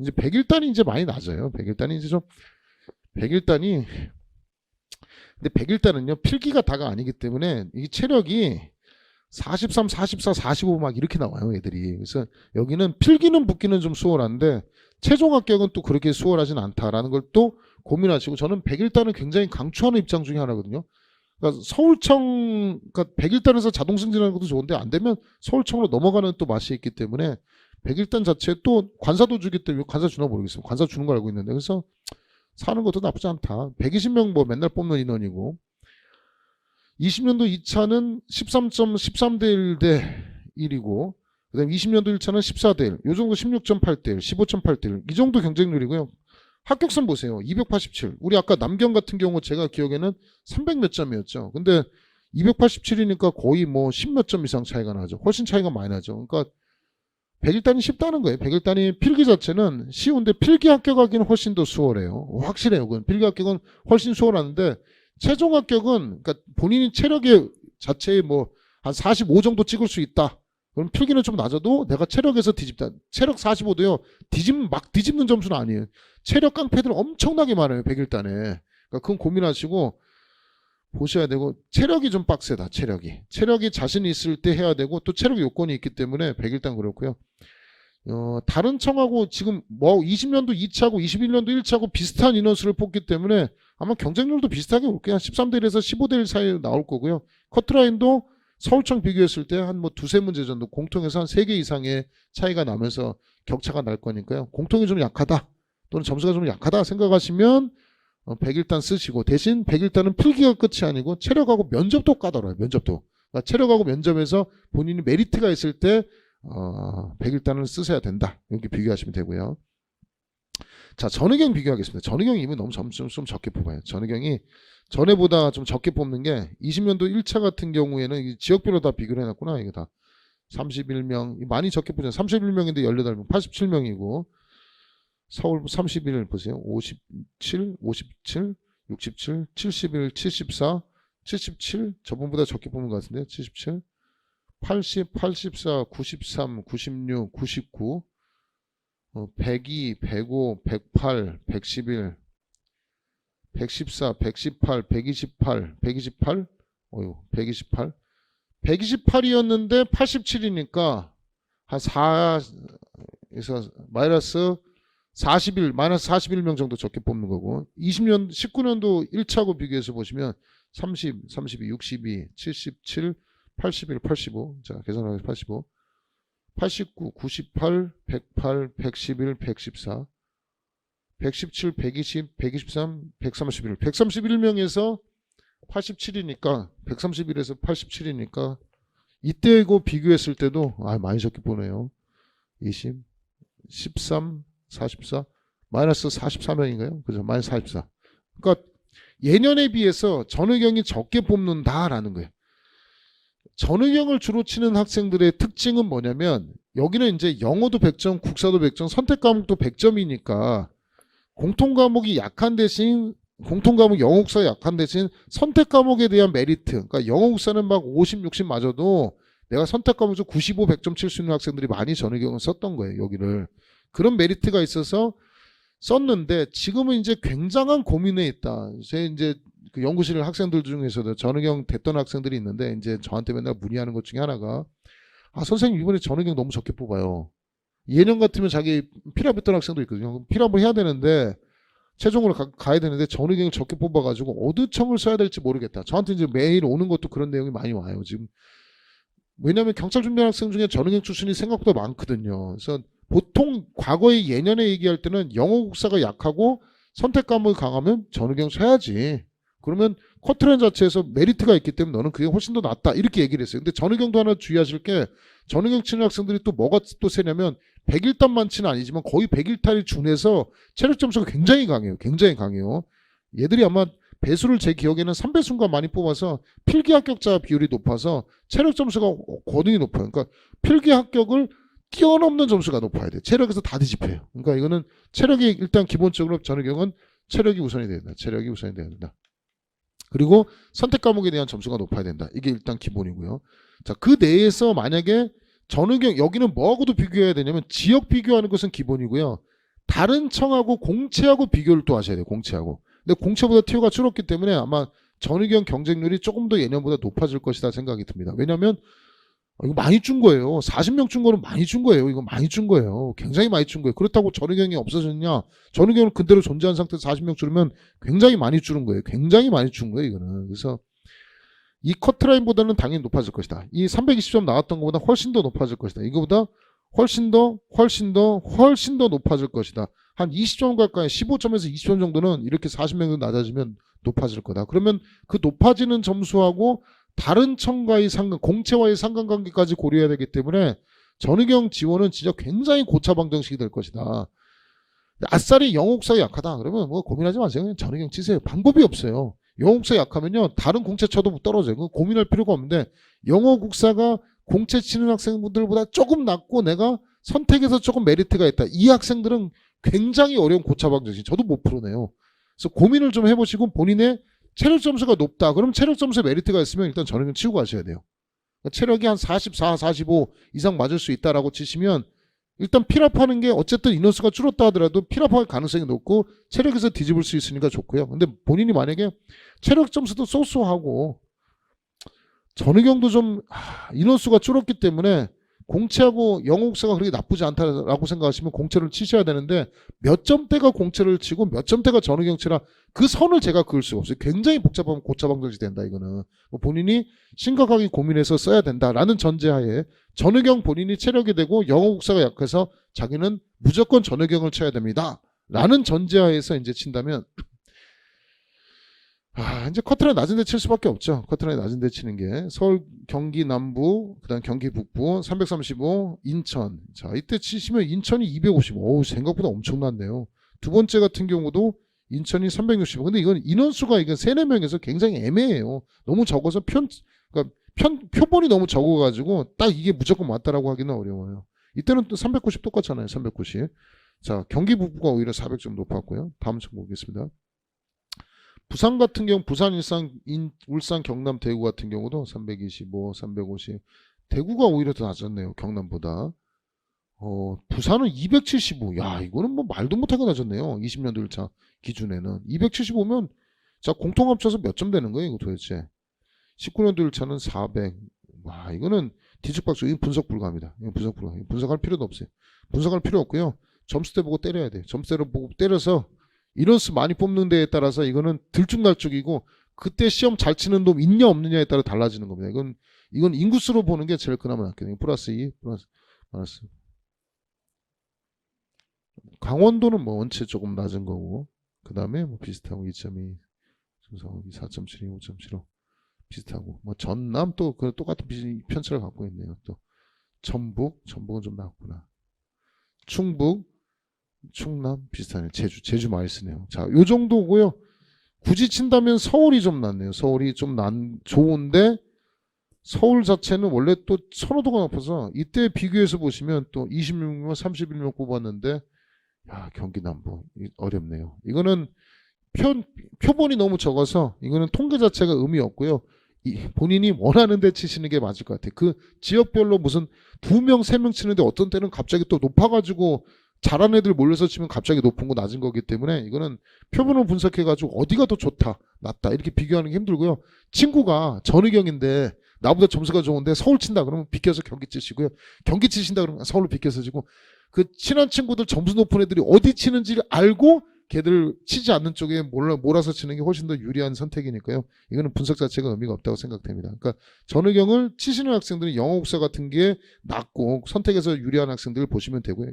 이제 101단이 이제 많이 낮아요. 101단이 이제 좀 101단이 근데 101단은요. 필기가 다가 아니기 때문에 이 체력이 43, 44, 45 막 이렇게 나와요, 애들이. 그래서 여기는 필기는 붙기는 좀 수월한데 최종 합격은 또 그렇게 수월하진 않다라는 걸 또 고민하시고 저는 101단을 굉장히 강추하는 입장 중에 하나거든요. 그러니까 서울청 그러니까 101단에서 자동 승진하는 것도 좋은데 안 되면 서울청으로 넘어가는 또 맛이 있기 때문에 101단 자체에 또 관사도 주기 때문에 관사 주나 모르겠어요. 관사 주는 걸 알고 있는데 그래서 사는 것도 나쁘지 않다. 120명 뭐 맨날 뽑는 인원이고 20년도 2차는 13.13 대 1 대 1이고 그다음 20년도 1차는 14 대 1. 요 정도 16.8 대 1, 15.8 대 1. 이 정도 경쟁률이고요. 합격선 보세요. 287. 우리 아까 남경 같은 경우 제가 기억에는 300 몇 점이었죠. 근데 287이니까 거의 뭐 10 몇 점 이상 차이가 나죠. 훨씬 차이가 많이 나죠. 그러니까 101단이 쉽다는 거예요. 101단이 필기 자체는 쉬운데 필기 합격하기는 훨씬 더 수월해요. 확실해요. 그건 필기 합격은 훨씬 수월하는데 최종 합격은 그러니까 본인이 체력의 자체에 뭐 한 45 정도 찍을 수 있다. 그럼 필기는 좀 낮아도 내가 체력에서 뒤집다. 체력 45도요. 뒤집 막 뒤집는 점수는 아니에요. 체력 깡패들 엄청나게 많아요. 101단에. 그러니까 그건 고민하시고 보셔야 되고 체력이 좀 빡세다. 체력이. 체력이 자신 있을 때 해야 되고 또 체력 요건이 있기 때문에 101단 그렇고요. 어, 다른 청하고 지금 뭐 20년도 2차고 21년도 1차고 비슷한 인원수를 뽑기 때문에 아마 경쟁률도 비슷하게 올 거예요. 13대 1에서 15대 1 사이에 나올 거고요. 커트라인도 서울청 비교했을 때 한 뭐 두세 문제 정도 공통에서 한 세 개 이상의 차이가 나면서 격차가 날 거니까요. 공통이 좀 약하다 또는 점수가 좀 약하다 생각하시면 어, 101단 쓰시고 대신 101단은 필기가 끝이 아니고 체력하고 면접도 까다로워요. 면접도. 그러니까 체력하고 면접에서 본인이 메리트가 있을 때 어, 101단을 쓰셔야 된다. 이렇게 비교하시면 되고요. 자, 전의경 비교하겠습니다. 전의경이 이미 너무 점수 좀 적게 뽑아요. 전의경이 전에보다 좀 적게 뽑는 게 20년도 1차 같은 경우에는 이 지역별로 다 비교를 해놨구나. 이거 다 31명 많이 적게 보잖아요. 31명인데 18명, 87명이고 서울 31 보세요. 57, 57, 67, 71, 74, 77 저번보다 적게 뽑는 것 같은데 77, 80, 84, 93, 96, 99, 어, 102, 105, 108, 111, 114, 118, 128, 128, 어유, 128, 128이었는데 87이니까 한 4에서 마이너스 41, 마이너스 41명 정도 적게 뽑는 거고 20년, 19년도 1차고 비교해서 보시면 30, 32, 62, 77, 81, 85, 자 계산하면 85, 89, 98, 108, 111, 114, 117, 120, 123, 131. 131명에서 87이니까 131에서 87이니까 이때고 비교했을 때도 아 많이 적게 보네요. 20, 13, 44, 마이너스 44명인가요? 그죠? 마이너스 44. 그러니까 예년에 비해서 전의경이 적게 뽑는다라는 거예요. 전의경을 주로 치는 학생들의 특징은 뭐냐면 여기는 이제 영어도 100점, 국사도 100점, 선택 과목도 100점이니까 공통 과목이 약한 대신 공통 과목 영어 국사 약한 대신 선택 과목에 대한 메리트. 그러니까 영어 국사는 막 50, 60 맞아도 내가 선택 과목에서 95, 100점 칠 수 있는 학생들이 많이 전의경을 썼던 거예요. 여기를. 그런 메리트가 있어서 썼는데 지금은 이제 굉장한 고민에 있다. 제 이제 그 연구실 학생들 중에서도 전의경 됐던 학생들이 있는데 이제 저한테 맨날 문의하는 것 중에 하나가 아 선생님 이번에 전의경 너무 적게 뽑아요. 예년 같으면 자기 필압 했던 학생도 있거든요. 필압을 해야 되는데 최종으로 가, 야 되는데 전의경을 적게 뽑아가지고 어느 청을 써야 될지 모르겠다. 저한테 이제 매일 오는 것도 그런 내용이 많이 와요. 지금 왜냐하면 경찰 준비하는 학생 중에 전의경 출신이 생각보다 많거든요. 그래서 보통 과거에 예년에 얘기할 때는 영어 국사가 약하고 선택 과목이 강하면 전의경 써야지. 그러면 커트라인 자체에서 메리트가 있기 때문에 너는 그게 훨씬 더 낫다. 이렇게 얘기를 했어요. 근데 전의경도 하나 주의하실 게 전의경 치는 학생들이 또 뭐가 또 세냐면 101단 만치는 아니지만 거의 101탄이 준해서 체력 점수가 굉장히 강해요. 굉장히 강해요. 얘들이 아마 배수를 제 기억에는 3배수인가 많이 뽑아서 필기 합격자 비율이 높아서 체력 점수가 고등이 높아요. 그러니까 필기 합격을 뛰어넘는 점수가 높아야 돼. 체력에서 다 뒤집혀요. 그러니까 이거는 체력이 일단 기본적으로 전의경은 체력이 우선이 된다. 체력이 우선이 돼야 된다. 그리고 선택 과목에 대한 점수가 높아야 된다. 이게 일단 기본이고요. 자, 그 내에서 만약에 전의경 여기는 뭐하고도 비교해야 되냐면 지역 비교하는 것은 기본이고요. 다른 청하고 공채하고 비교를 또 하셔야 돼요. 공채하고. 근데 공채보다 티오가 줄었기 때문에 아마 전의경 경쟁률이 조금 더 예년보다 높아질 것이다 생각이 듭니다. 왜냐하면 이거 많이 준 거예요. 40명 준 거는 많이 준 거예요. 이거 많이 준 거예요. 굉장히 많이 준 거예요. 그렇다고 전의경이 없어졌냐? 전의경은 그대로 존재한 상태에서 40명 줄으면 굉장히 많이 줄은 거예요. 굉장히 많이 준 거예요. 이거는. 그래서 이 커트라인보다는 당연히 높아질 것이다. 이 320점 나왔던 것보다 훨씬 더 높아질 것이다. 이거보다 훨씬 더, 훨씬 더, 훨씬 더 높아질 것이다. 한 20점 가까이 15점에서 20점 정도는 이렇게 40명이 낮아지면 높아질 거다. 그러면 그 높아지는 점수하고 다른 청과의 상관, 공채와의 상관관계까지 고려해야 되기 때문에 전의경 지원은 진짜 굉장히 고차방 정식이 될 것이다. 아싸리 영옥사 약하다. 그러면 뭐 고민하지 마세요. 그냥 전의경 치세요. 방법이 없어요. 영어국사 약하면요 다른 공채 쳐도 떨어져요. 그 고민할 필요가 없는데 영어 국사가 공채 치는 학생분들보다 조금 낮고 내가 선택에서 조금 메리트가 있다. 이 학생들은 굉장히 어려운 고차방 정식. 저도 못 풀어내요. 그래서 고민을 좀 해보시고 본인의 체력 점수가 높다. 그럼 체력 점수에 메리트가 있으면 일단 전액은 치고 가셔야 돼요. 그러니까 체력이 한 44, 45 이상 맞을 수 있다라고 치시면 일단 필압하는 게 어쨌든 인원수가 줄었다 하더라도 필압할 가능성이 높고 체력에서 뒤집을 수 있으니까 좋고요. 근데 본인이 만약에 체력 점수도 쏘쏘하고 전의경도 좀 하, 인원수가 줄었기 때문에 공채하고 영어국사가 그렇게 나쁘지 않다라고 생각하시면 공채를 치셔야 되는데 몇 점대가 공채를 치고 몇 점대가 전의경 치라 그 선을 제가 그을 수가 없어요. 굉장히 복잡하면 고차방정지 된다 이거는 뭐 본인이 심각하게 고민해서 써야 된다라는 전제하에 전의경 본인이 체력이 되고 영어국사가 약해서 자기는 무조건 전의경을 쳐야 됩니다. 라는 전제하에서 이제 친다면 아, 이제 커트라인 낮은 데 칠 수밖에 없죠. 커트라인 낮은 데 치는 게 서울 경기 남부, 그다음 경기 북부 335, 인천. 자, 이때 치시면 인천이 250. 어우, 생각보다 엄청난데요. 두 번째 같은 경우도 인천이 360. 근데 이건 인원수가 이건 3, 4명에서 굉장히 애매해요. 너무 적어서 편 그러니까 편 표본이 너무 적어 가지고 딱 이게 무조건 맞다라고 하기는 어려워요. 이때는 또 390 똑같잖아요. 390. 자, 경기 북부가 오히려 400점 높았고요. 다음 청 보겠습니다. 부산 같은 경우 부산 일산 인, 울산 경남 대구 같은 경우도 325, 350 대구가 오히려 더 낮았네요. 경남보다. 어, 부산은 275. 야, 이거는 뭐 말도 못하게 낮았네요. 20년도 1차 기준에는 275면 자, 공통 합쳐서 몇 점 되는 거예요, 이거 도대체. 19년도 1차는 400. 와, 이거는 뒤죽박죽 이거 분석 불가합니다. 분석 불가. 분석할 필요도 없어요. 분석할 필요 없고요. 점수대 보고 때려야 돼. 점수대로 보고 때려서 인원수 많이 뽑는 데에 따라서 이거는 들쭉날쭉이고 그때 시험 잘 치는 놈 있냐 없느냐에 따라 달라지는 겁니다. 이건 이건 인구수로 보는 게 제일 그나마 낫거든요. 플러스 2, 플러스 마이너스. 강원도는 뭐 원체 조금 낮은 거고 그 다음에 뭐 비슷하고 2.2, 중성이 4.72, 5.75 비슷하고 뭐 전남 또그 똑같은 비- 편차를 갖고 있네요. 또 전북, 전북은 좀 낮구나. 충북, 충남 비슷하네요. 제주, 제주 많이 쓰네요. 자, 요 정도고요. 굳이 친다면 서울이 좀 낫네요. 서울이 좀 난, 좋은데 서울 자체는 원래 또 선호도가 높아서 이때 비교해서 보시면 또 26명, 31명 뽑았는데 야, 경기 남부 이- 어렵네요. 이거는 표, 표본이 너무 적어서 이거는 통계 자체가 의미 없고요. 이, 본인이 원하는 데 치시는 게 맞을 것 같아요. 그 지역별로 무슨 두 명, 세 명 치는데 어떤 때는 갑자기 또 높아가지고 잘하는 애들 몰려서 치면 갑자기 높은 거 낮은 거기 때문에 이거는 표본을 분석해가지고 어디가 더 좋다, 낫다 이렇게 비교하는 게 힘들고요. 친구가 전의경인데 나보다 점수가 좋은데 서울 친다 그러면 비켜서 경기 치시고요. 경기 치신다 그러면 서울로 비켜서 지고 그 친한 친구들 점수 높은 애들이 어디 치는지를 알고 걔들 치지 않는 쪽에 몰아서 치는 게 훨씬 더 유리한 선택이니까요. 이거는 분석 자체가 의미가 없다고 생각됩니다. 그러니까 전의경을 치시는 학생들은 영어 국사 같은 게 낮고 선택에서 유리한 학생들을 보시면 되고요.